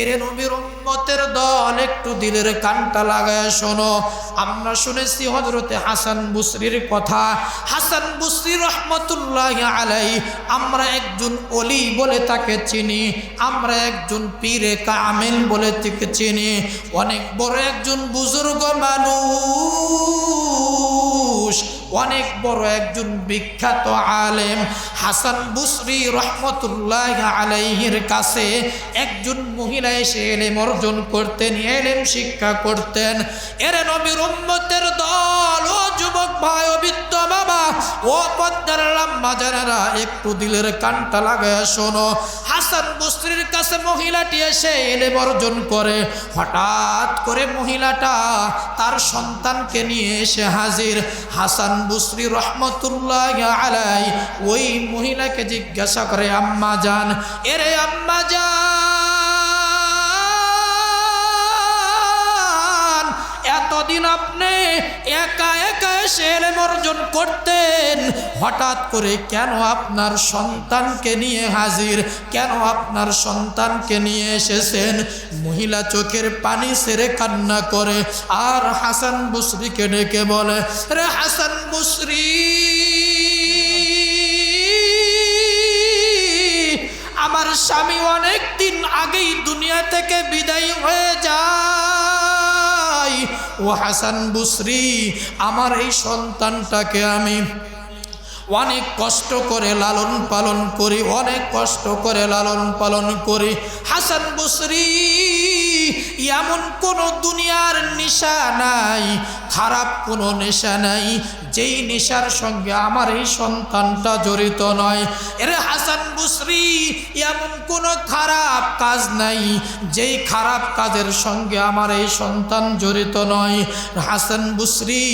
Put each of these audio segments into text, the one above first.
এরে নবীর উম্মতের দল, একটু দিলের কানটা লাগায় শোনো। আমরা শুনেছি হজরতে হাসান বুসরির কথা। হাসান বুসরি রহমতুল্লাহ আলাই আমরা একজন অলি বলে তাকে চিনি, আমরা একজন পীরে কামেল বলে তাকে চিনি। অনেক বড় একজন বুজুর্গ মানুষ অনেক বড় একজন বিখ্যাত আলেম হাসান বুসরি রহমতুল্লাহ আলাইহির কাছে একজন মহিলা এসে এলেম অর্জন করতেন, এলেম শিক্ষা করতেন। এর নবীর উম্মতের দল, ও যুবক ভাই, ও বাবা, ও পদ্মার লাম্মা জানারা, একটু দিলের কানটা লাগায় শোনো। হাসান বস্ত্রীর কাছে মহিলাটি এসে এলে বর্জন করে। হঠাৎ করে মহিলাটা তার সন্তানকে নিয়ে এসে হাজির। হাসান বস্ত্রী রহমতুল্লাহ আলাই ওই মহিলাকে জিজ্ঞাসা করে, আম্মা যান এরে আম্মা যান এতদিন আপনি একা একা এসে অর্জন করতেন। হঠাৎ করে কেন আপনার সন্তানকে নিয়ে হাজির? কেন আপনার সন্তানকে নিয়ে এসেছেন? মহিলা চোখের পানি সেরে কান্না করে। আর হাসান বুসরিকে ডেকে বলে, রে হাসান বুসরি, আমার স্বামী অনেক দিন আগেই দুনিয়া থেকে বিদায় হয়ে যায়। ও হাসান বুসরি, আমার এই সন্তানটাকে আমি অনেক কষ্ট করে লালন পালন করি, অনেক কষ্ট করে লালন পালন করি। হাসান বুসরি এমন কোন দুনিয়ার নেশা নাই, খারাপ কোনো নেশা নাই, যেই নেশার সঙ্গে আমার এই সন্তানটা জড়িত নয়। এর হাসান বুসরি এমন কোনো খারাপ কাজ নাই, যেই খারাপ কাজের সঙ্গে আমার এই সন্তান জড়িত নয়। হাসান বুসরি,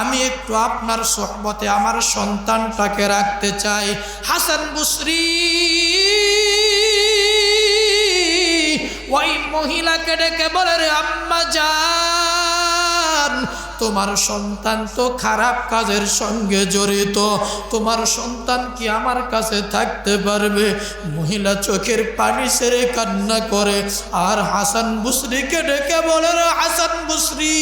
আমি একটু আপনার সহমতে আমার সন্তানটাকে রাখতে চাই। হাসান বুসরি! ওই মহিলাকে ডেকে বলে রে আম্মা যান তোমার সন্তান তো খারাপ কাজের সঙ্গে জড়িত। তোমার সন্তান কি আমার কাছে থাকতে পারবে? মহিলা চোখের পানি সেরে কান্না করে। আর হাসান বুসরিকে ডেকে বলে হাসান বুসরি,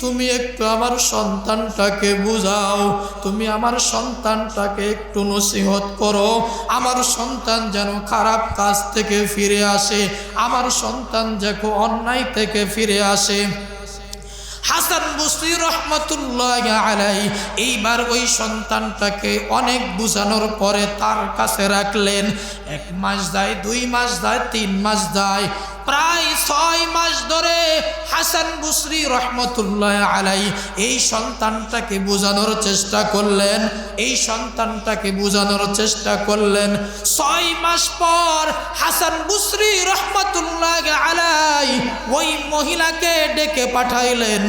তুমি একটু আমার সন্তানটাকে বুঝাও। তুমি আমার সন্তানটাকে একটু নসিহত করো। আমার সন্তান যেন খারাপ কাজ থেকে ফিরে আসে। আমার সন্তান যেন অন্যায় থেকে ফিরে আসে। হাসান বুসরি রহমতুল্লাহ আলাই এইবার ওই সন্তানটাকে অনেক বুঝানোর পরে তার কাছে রাখলেন, এক মাস দুই মাস তিন মাস প্রায় ছয় মাস ধরে হাসান বুসরি রহমতুল্লাহ আলাই এই সন্তানটাকে বোঝানোর চেষ্টা করলেন, এই সন্তানটাকে বোঝানোর চেষ্টা করলেন। ছয় মাস পর হাসান বুসরি রহমতুল্লাহ ওই মহিলাকে ডেকে পাঠাইলেন।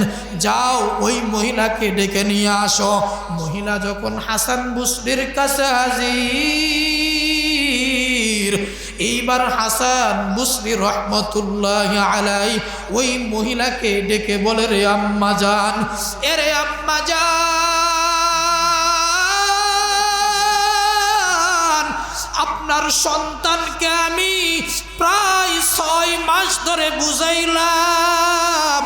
যাও, ওই মহিলাকে ডেকে নিয়ে আসো। মহিলা যখন হাসান বুসরির কাছে হাজির, এইবার হাসান বুসরি রহমতুল্লাহ আলাই ওই মহিলাকে ডেকে বলে, রে আম্মা যান এরে আম্মা যান আপনার সন্তানকে আমি প্রায় ছয় মাস ধরে বুঝাইলাম।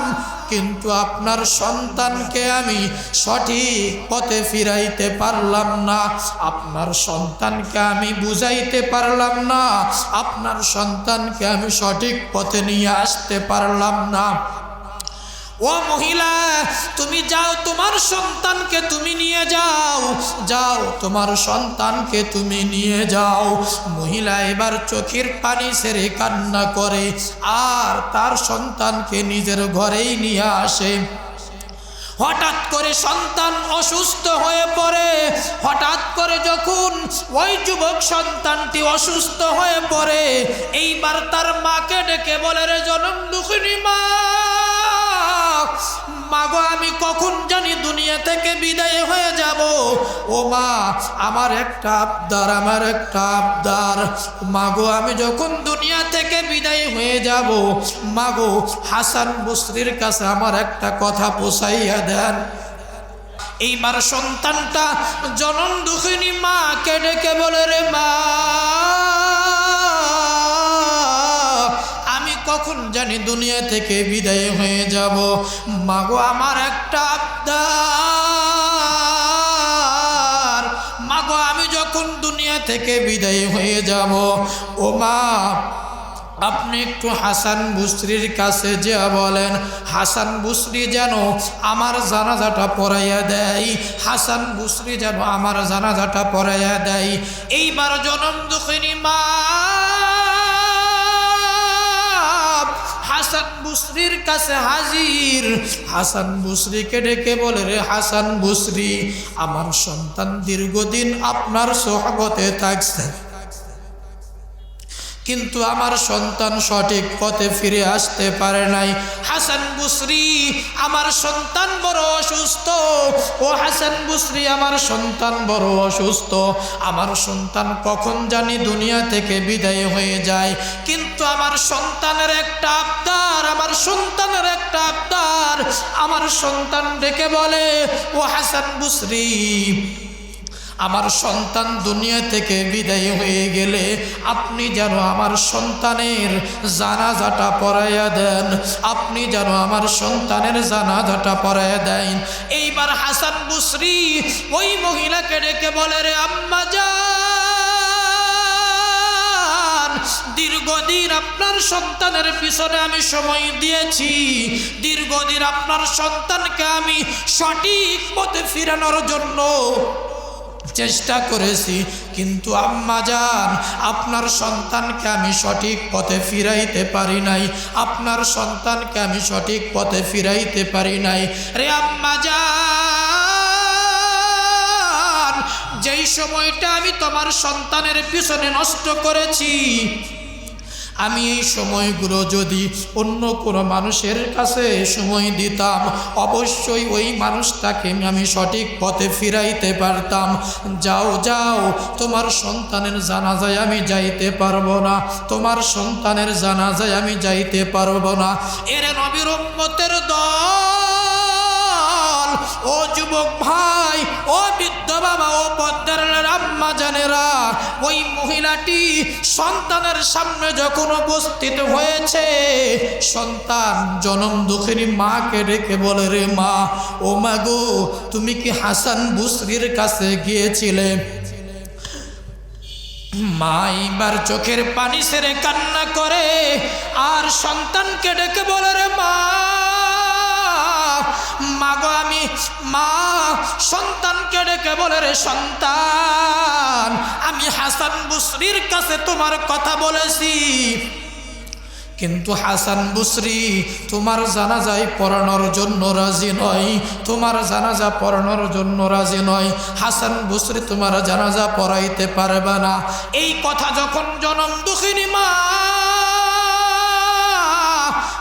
কিন্তু আপনার সন্তানকে আমি সঠিক পথে ফিরাইতে পারলাম না। আপনার সন্তানকে আমি বুঝাইতে পারলাম না। আপনার সন্তানকে আমি সঠিক পথে নিয়ে আসতে পারলাম না। ও মহিলা, তুমি যাও তোমার সন্তানকে তুমি নিয়ে যাও। যাও তোমার সন্তানকে তুমি নিয়ে যাও। মহিলা এবার চোখের পানি সেরে কান্না করে, আর তার সন্তানকে নিজের ঘরেই নিয়ে আসে। হঠাৎ করে সন্তান অসুস্থ হয়ে পড়ে। হঠাৎ করে যখন ওই যুবক সন্তানটি অসুস্থ হয়ে পড়ে, এইবার তার মাকে ডেকে বলে, রে জনম দুঃখিনী মা। মাগো, আমি কখন জানি দুনিয়া থেকে বিদায় হয়ে যাব? ও মা, আমার একটা আবদার, আমার একটা আবদার। মাগো, আমি যখন দুনিয়া থেকে বিদায় হয়ে যাব, মাগো, হাসান বস্ত্রীর কাছে আমার একটা কথা পোষাইয়া দেন। এইবার সন্তানটা জনন দুঃখিনী মাকে ডেকে বলে, রে মা কখন জানি দুনিয়া থেকে বিদায় হয়ে যাব। মাগো, আমার একটা আবদার। মাগো, আমি যখন দুনিয়া থেকে বিদায় হয়ে যাব, ও মা, আপনি একটু হাসান বুসরির কাছে যা বলেন, হাসান বুসরি যেন আমার জানাজাটা পড়াইয়া দেয়, হাসান বুসরি যেন আমার জানাজাটা পড়াইয়া দেয়। এইবার জনম দুঃখিনী মা। হাসান বুসরির কাছে হাজির। হাসান বুসরিকে ডেকে বলে, রে হাসান বুসরি, আমার সন্তান দীর্ঘদিন আপনার সোহাগতে থাকছে। কিন্তু আমার সন্তান সঠিক পথে ফিরে আসতে পারে নাই। হাসান বুসরি আমার সন্তান বড় অসুস্থ। ও হাসান বুসরি আমার সন্তান বড় অসুস্থ। আমার সন্তান কখন জানি দুনিয়া থেকে বিদায় হয়ে যায়। কিন্তু আমার সন্তানের একটা আবদার, আমার সন্তানের একটা আবদার। আমার সন্তান ডেকে বলে, ও হাসান বুসরি আমার সন্তান দুনিয়া থেকে বিদায় হয়ে গেলে আপনি যেন আমার সন্তানের জানাজাটা পড়াইয়া দেন, আপনি যেন আমার সন্তানের জানাজাটা পড়াইয়া দেন। এইবার হাসান বুসরি ওই মহিলাকে ডেকে বলে, রে আম্মা যান দীর্ঘদিন আপনার সন্তানের পিছনে আমি সময় দিয়েছি। দীর্ঘদিন আপনার সন্তানকে আমি সঠিক পথে ফিরানোর জন্য চেষ্টা করেছি, কিন্তু আম্মা যান আপনার সন্তানকে আমি সঠিক পথে ফিরাইতে পারি নাই। আপনার সন্তানকে আমি সঠিক পথে ফিরাইতে পারি নাই। রে আম্মা যান যেই সময়টা আমি তোমার সন্তানের পিছনে নষ্ট করেছি আমি এই সময়গুলো যদি অন্য কোনো মানুষের কাছে সময় দিতাম, অবশ্যই ওই মানুষটাকে আমি সঠিক পথে ফিরাইতে পারতাম। যাও যাও, তোমার সন্তানের জানাজায় আমি যাইতে পারব না, তোমার সন্তানের জানাজায় আমি যাইতে পারব না। এর নবীর দল! ও যুবক ভাই, ও বৃদ্ধ বাবা, ও পদ্মার আম্মা জানেরা, ওই মহিলাটি সন্তানের সামনে যখন উপস্থিত হয়েছে, সন্তান জনম দুঃখিনী মাকে ডেকে বলে, রে মা, ও মা গো, তুমি কি হাসান বুসরির কাছে গিয়েছিলে? মা এইবার চোখের পানি সেরে কান্না করে, আর সন্তানকে ডেকে বলে, রে মা মাগো আমি, মা, সন্তানকে ডেকে বলে রে সন্তান, আমি হাসান বুসরির কাছে তোমার কথা বলেছি। কিন্তু হাসান বুসরি তোমার জানাজায় পড়ানোর জন্য রাজি নয়, তোমার জানাজা পড়ানোর জন্য রাজি নয়। হাসান বুসরি তোমার জানাজা পড়াইতে পারবে না। এই কথা যখন জনম দুঃখিনী মা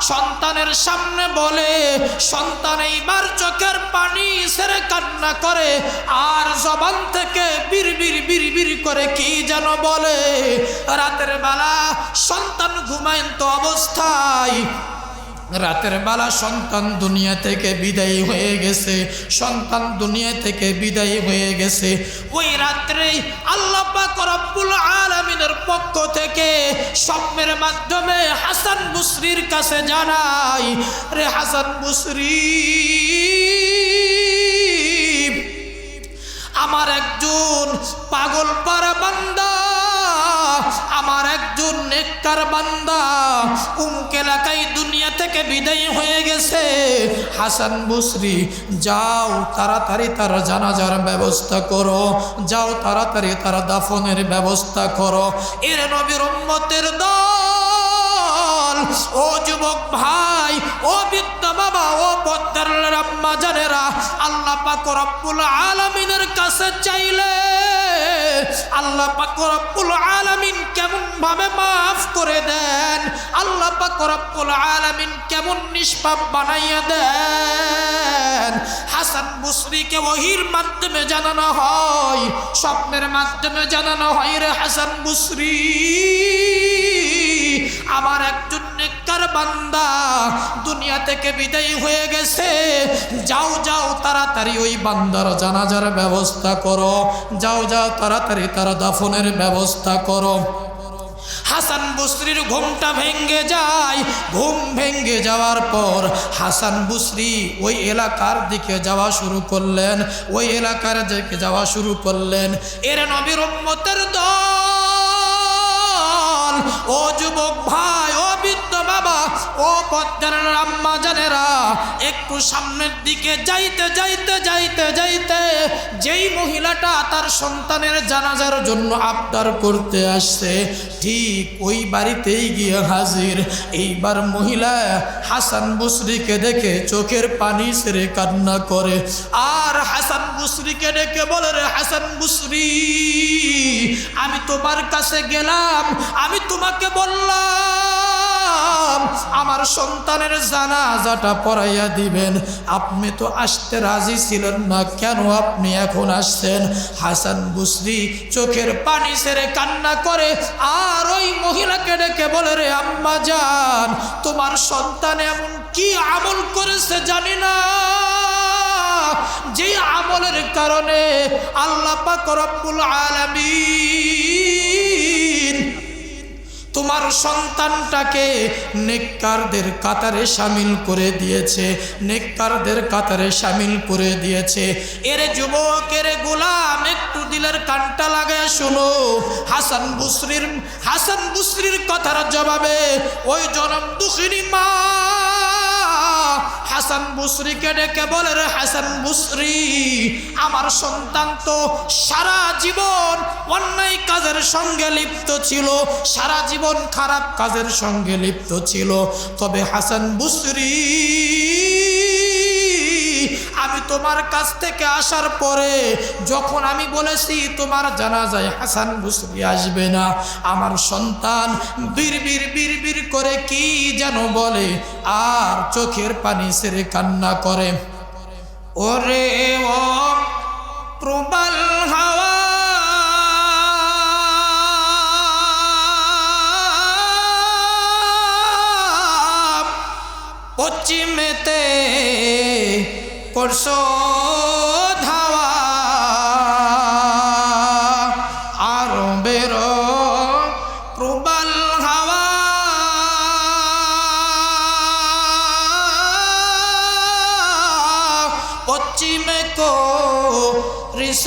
সন্তানের সামনে বলে, সন্তান এইবার চোখের পানি সেরে কান্না করে, আর জবান থেকে বিড়বির বিড়বির বীর বীর করে কি যেন বলে? রাতের বেলা সন্তান ঘুমায়ন্ত অবস্থায় রাতের বেলা সন্তান দুনিয়া থেকে বিদায়ী হয়ে গেছে, সন্তান দুনিয়া থেকে বিদায়ী হয়ে গেছে। ওই রাত্রে আল্লাহ রব্বুল আলামিনের পক্ষ থেকে স্বপ্নের মাধ্যমে হাসান বুসরির কাছে জানাই, রে হাসান বুসরি, আমার একজন পাগল পারা বান্দা আমার একজন নেককার বান্দা। উমক এলাকায় দুনিয়া থেকে বিদায় হয়ে গেছে। হাসান বুসরি, যাও তাড়াতাড়ি তার জানাজার ব্যবস্থা করো। যাও তাড়াতাড়ি তার দাফনের ব্যবস্থা করো। এর নবীর উম্মতের দল, ও যুবক ভাই, ও বৃদ্ধ বাবা, ও পদ্মার আম্মা জানেরা আল্লাহ পাক আলামিনের কাছে চাইলে আল্লাহ পাক রব্বুল আলামিন কেমন ভাবে মাফ করে দেন? আল্লাহ পাকুল আলামিন কেমন নিষ্পাপ বানাইয়া দেন? হাসান বুসরিকে ওহির মাধ্যমে জানানো হয়, স্বপ্নের মাধ্যমে জানানো হয় রে হাসান নেককার বান্দা, দুনিয়া থেকে বিদায়ী হয়ে গেছে। যাও যাও তাড়াতাড়ি ওই বান্দার জানাজার ব্যবস্থা করো। যাও যাও তাড়াতাড়ি তারা দাফনের ব্যবস্থা করো। হাসান বুসরির ঘুমটা ভেঙ্গে যায়। ঘুম ভেঙ্গে যাওয়ার পর হাসান বুসরি ওই এলাকার দিকে যাওয়া শুরু করলেন। ওই এলাকার দিকে যাওয়া শুরু করলেন। এর নবীর উম্মতের দল, ও যুবক ভাই, ও বাবা, ও পদ্মার আম্মা জানেরা, একটু সামনের দিকে যাইতে যাইতে যাইতে যাইতে, যেই মহিলাটা তার সন্তানের জানাজার জন্য আবদার করতে আসছে, ঠিক ওই বাড়িতেই গিয়ে হাজির। এইবার মহিলা হাসান বুসরিকে দেখে চোখের পানি সেরে কান্না করে, আর হাসান বুসরিকে ডেকে বলে রে হাসান বুসরি, আমি তোমার কাছে গেলাম, আমি তোমাকে বললাম আমার সন্তানের জানাজাটা পড়াইয়া দিবেন। আপনি তো আসতে রাজি ছিলেন না, কেন আপনি এখন আসছেন? হাসান বুসরি চোখের পানি সেরে কান্না করে, আর ওই মহিলাকে ডেকে বলে রে আম্মা যান তোমার সন্তান এমন কি আমল করেছে জানি না। যে আমলের কারণে আল্লাহ পাক রব্বুল আলামিন তোমার সন্তানটাকে নেককারদের কাতারে সামিল করে দিয়েছে, নেককারদের কাতারে সামিল করে দিয়েছে। এর যুবক গোলাম, একটু দিলের কানটা লাগায় শুনো। হাসান বুসরির হাসান বুসরির কথার জবাবে ওই জনম দুঃখিনী মা হাসান বুসরিকে ডেকে বলে, রে হাসান বুসরি, আমার সন্তান তো সারা জীবন অন্যায় কাজের সঙ্গে লিপ্ত ছিল, সারা জীবন খারাপ কাজের সঙ্গে লিপ্ত ছিল। তবে হাসান বুসরি তোমার কাছ থেকে আসার পরে যখন আমি বলেছি, তোমার জানা যায় হাসান বুসরি আসবে না। আমার সন্তান বীর বীর বীর করে কি যেন বলে, আর চোখের পানি সেরে কান্না করে। ওরে ও প্রবল হাওয়া। পশ্চিমেতে করছ ধাওয়া। আরবের প্রবল হাওয়া। পশ্চিমে কো ঋষ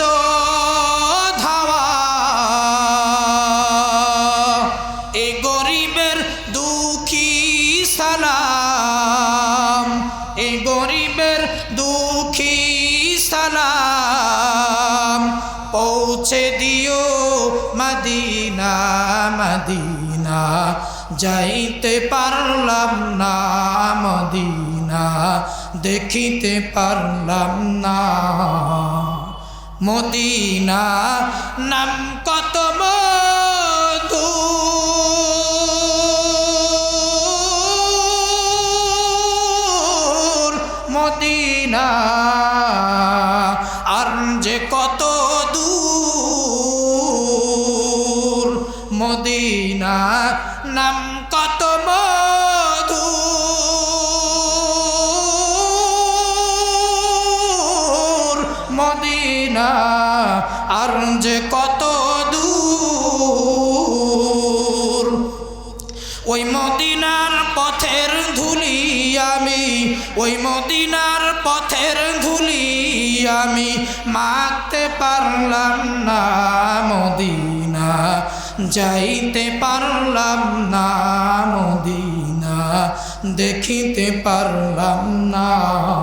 যাইতে পারলাম না মদিনা দেখিতে পারলাম না। মদিনা নাম কত মধু? মদিনা মদিনা আর যে কত দূর। ওই মদিনার পথের ধুলি আমি, ওই মদিনার পথের ধুলি আমি মাখতে পারলাম না, মদিনা। যাইতে পারলাম না, মদিনা। দেখিতে পারলাম না।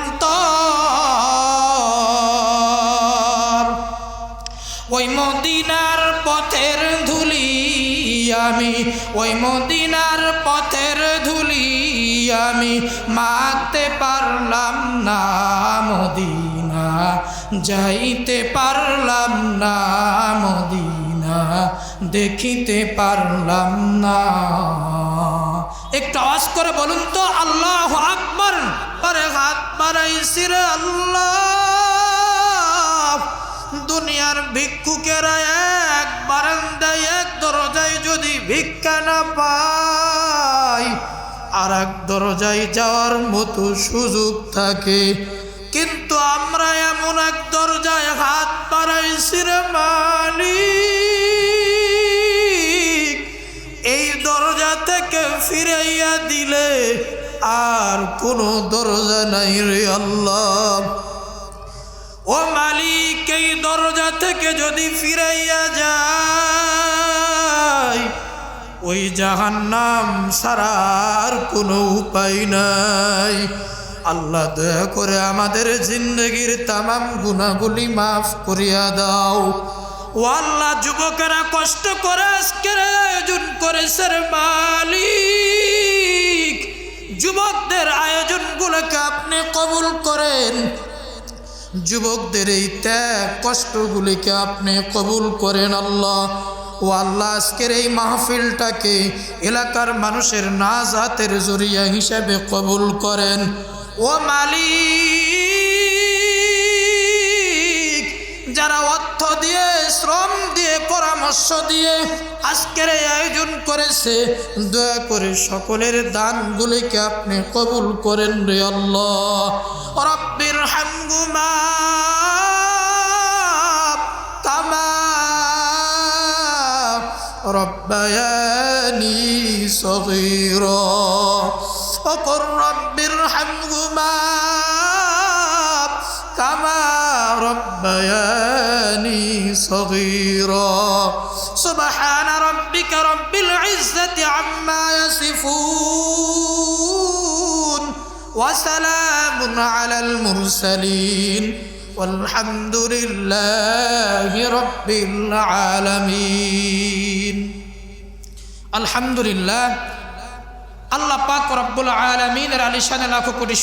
ওই মদিনার পথের ধুলি আমি, ওই মদিনার পথের ধুলি আমি মাখতে পারলাম না মদিনা, যাইতে পারলাম না মদিনা, দেখিতে পারলাম না। একটু আওয়াজ করে বলুন তো, আল্লাহ আকবর পরে হাত বাড়াইছি রে আল্লাহ। দুনিয়ার ভিক্ষুকেরা এক বারান্দায়, এক দরজায় যদি ভিক্ষা না পায় আর এক দরজায় যাওয়ার মতো সুযোগ থাকে। কিন্তু আমরা এমন এক দরজায় হাত বাড়াইছি রে মালিক, এই দরজা থেকে ফিরাইয়া দিলে আর কোনো দরজা নাই রে আল্লাহ। ও মালিক, এই দরজা থেকে যদি ফিরাইয়া যায়, ওই জাহান্নাম সারার কোনো উপায় নাই। আল্লাহ দয়া করে আমাদের জিন্দগির তামাম গুণাগুলি মাফ করিয়া দাও। ও আল্লাহ, যুবকেরা কষ্ট করে আজকের আয়োজন করেছে মালিক। যুবকদের আয়োজনগুলোকে আপনি কবুল করেন। যুবকদের এই ত্যাগ কষ্টগুলিকে আপনি কবুল করেন আল্লাহ। ও আল্লাহ আজকের এই মাহফিলটাকে এলাকার মানুষের নাজাতের জরিয়া হিসেবে কবুল করেন। ও মালিক, যারা অর্থ দিয়ে, শ্রম দিয়ে, পরামর্শ দিয়ে আজকের এই আয়োজন করেছে, দয়া করে সকলের দানগুলিকে আপনি কবুল করেন রে আল্লাহ। رب ارحمهما. كما ربياني صغيرا. وقل رب ارحمهما. كما ربياني صغيرا. سبحان ربك رب العزة عما يصفون. وسلام على المرسلين والحمد لله رب العالمين الحمد لله আল্লাহ পাক রব্বুল আলমিনের আলিশানে লাখো কোটি